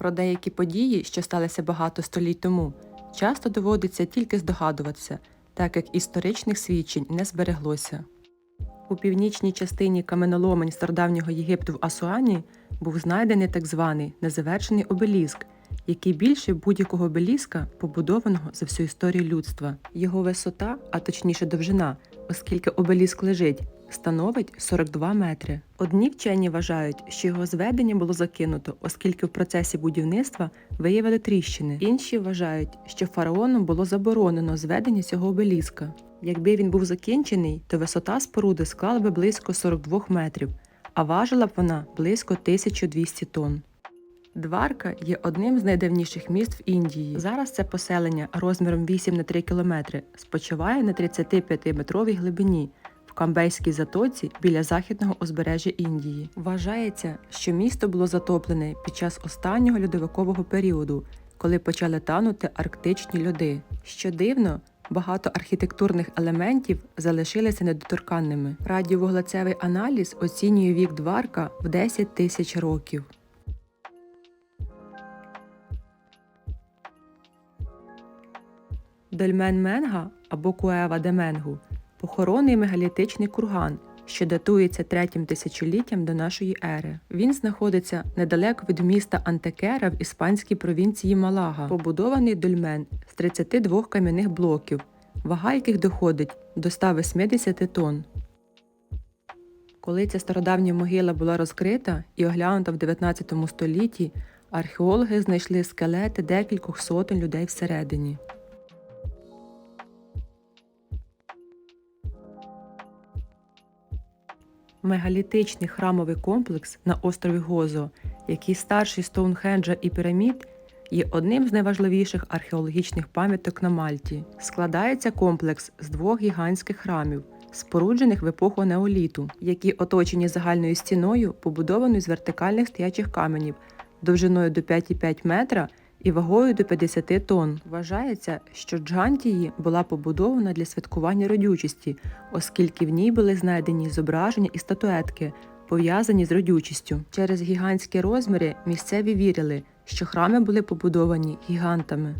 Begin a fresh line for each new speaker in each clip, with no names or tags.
Про деякі події, що сталися багато століть тому, часто доводиться тільки здогадуватися, так як історичних свідчень не збереглося. У північній частині каменоломень стародавнього Єгипту в Асуані був знайдений так званий незавершений обеліск, який більше будь-якого обеліска, побудованого за всю історію людства. Його висота, а точніше довжина, оскільки обеліск лежить, становить 42 метри. Одні вчені вважають, що його зведення було закинуто, оскільки в процесі будівництва виявили тріщини. Інші вважають, що фараоном було заборонено зведення цього обеліска. Якби він був закінчений, то висота споруди склала би близько 42 метрів, а важила б вона близько 1200 тонн. Дварка є одним з найдавніших міст в Індії. Зараз це поселення розміром 8 на 3 кілометри спочиває на 35-метровій глибині в Камбейській затоці біля західного узбережжя Індії. Вважається, що місто було затоплене під час останнього льодовикового періоду, коли почали танути арктичні льоди. Що дивно, багато архітектурних елементів залишилися недоторканними. Радіовуглецевий аналіз оцінює вік Дварка в 10 тисяч років. Дольмен Менга або Куева де Менгу похоронний мегалітичний курган, що датується третім тисячоліттям до нашої ери. Він знаходиться недалеко від міста Антекера в іспанській провінції Малага. Побудований дольмен з 32 кам'яних блоків, вага яких доходить до 180 тонн. Коли ця стародавня могила була розкрита і оглянута в 19 столітті, археологи знайшли скелети декількох сотень людей всередині. Мегалітичний храмовий комплекс на острові Гозо, який старший Стоунхенджа і пірамід, є одним з найважливіших археологічних пам'яток на Мальті. Складається комплекс з двох гігантських храмів, споруджених в епоху неоліту, які оточені загальною стіною, побудованою з вертикальних стоячих каменів, довжиною до 5,5 метра і вагою до 50 тонн. Вважається, що Джантії була побудована для святкування родючості, оскільки в ній були знайдені зображення і статуетки, пов'язані з родючістю. Через гігантські розміри місцеві вірили, що храми були побудовані гігантами.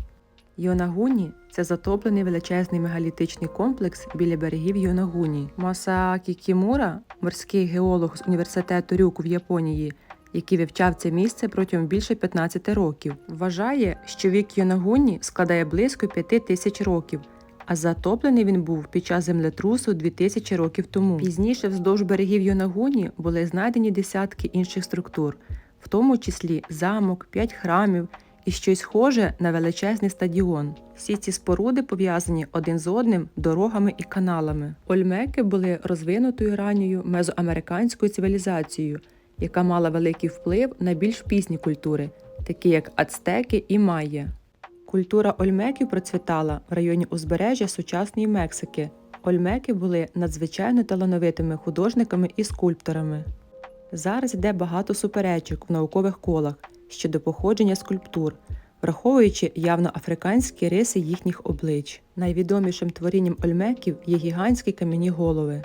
Йонагуні це затоплений величезний мегалітичний комплекс біля берегів Йонагуні. Масаакі Кімура, морський геолог з університету Рюку в Японії, який вивчав це місце протягом більше 15 років, вважає, що вік Йонагуні складає близько 5 тисяч років, а затоплений він був під час землетрусу 2000 років тому. Пізніше вздовж берегів Йонагуні були знайдені десятки інших структур, в тому числі замок, п'ять храмів і щось схоже на величезний стадіон. Всі ці споруди пов'язані один з одним дорогами і каналами. Ольмеки були розвинутою ранньою мезоамериканською цивілізацією, яка мала великий вплив на більш пізні культури, такі як ацтеки і майя. Культура ольмеків процвітала в районі узбережжя сучасної Мексики. Ольмеки були надзвичайно талановитими художниками і скульпторами. Зараз йде багато суперечок в наукових колах щодо походження скульптур, враховуючи явно африканські риси їхніх облич. Найвідомішим творінням ольмеків є гігантські кам'яні голови.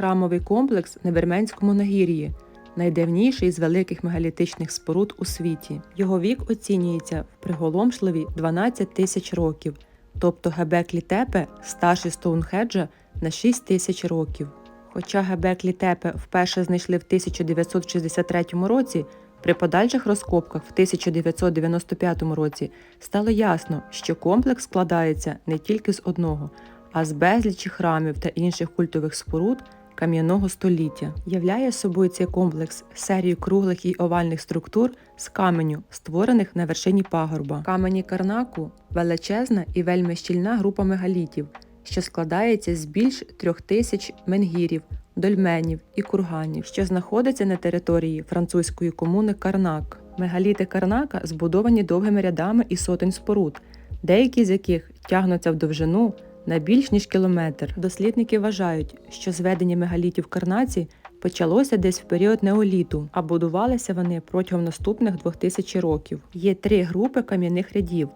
Храмовий комплекс на Верменському нагір'ї найдавніший з великих мегалітичних споруд у світі. Його вік оцінюється в приголомшливі 12 тисяч років, тобто Гебеклі Тепе старший Стоунхеджа на 6 тисяч років. Хоча Гебеклі Тепе вперше знайшли в 1963 році, при подальших розкопках в 1995 році стало ясно, що комплекс складається не тільки з одного, а з безлічі храмів та інших культових споруд кам'яного століття. Являє собою цей комплекс серію круглих і овальних структур з каменю, створених на вершині пагорба. Камені Карнаку величезна і вельми щільна група мегалітів, що складається з більш трьох тисяч менгірів, дольменів і курганів, що знаходиться на території французької комуни Карнак. Мегаліти Карнака збудовані довгими рядами і сотень споруд, деякі з яких тягнуться в довжину на більш ніж кілометр. Дослідники вважають, що зведення мегалітів Карнаці почалося десь в період неоліту, а будувалися вони протягом наступних 2000 років. Є три групи кам'яних рядів: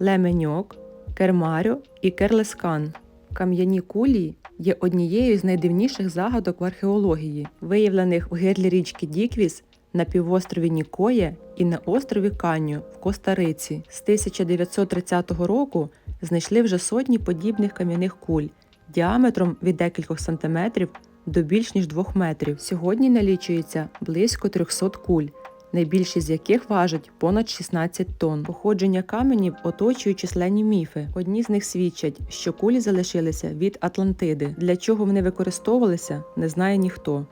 Леменьок, Кермарю і Керлескан. Кам'яні кулі є однією з найдивніших загадок в археології, виявлених у гирлі річки Діквіс на півострові Нікоє і на острові Каню в Коста-Риці. З 1930 року знайшли вже сотні подібних кам'яних куль діаметром від декількох сантиметрів до більш ніж 2 метрів. Сьогодні налічується близько 300 куль, найбільші з яких важать понад 16 тонн. Походження каменів оточують численні міфи. Одні з них свідчать, що кулі залишилися від Атлантиди. Для чого вони використовувалися, не знає ніхто.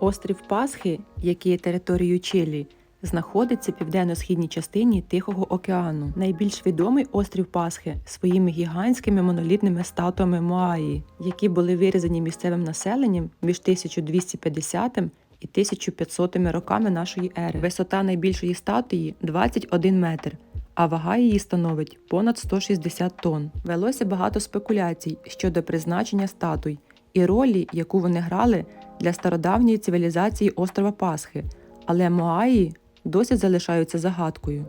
Острів Пасхи, який є територією Чилі, знаходиться в південно-східній частині Тихого океану. Найбільш відомий острів Пасхи своїми гігантськими монолітними статуями Моаї, які були вирізані місцевим населенням між 1250 і 1500 роками нашої ери. Висота найбільшої статуї 21 метр, а вага її становить понад 160 тонн. Велося багато спекуляцій щодо призначення статуй і ролі, яку вони грали для стародавньої цивілізації острова Пасхи, але Моаї досі залишаються загадкою.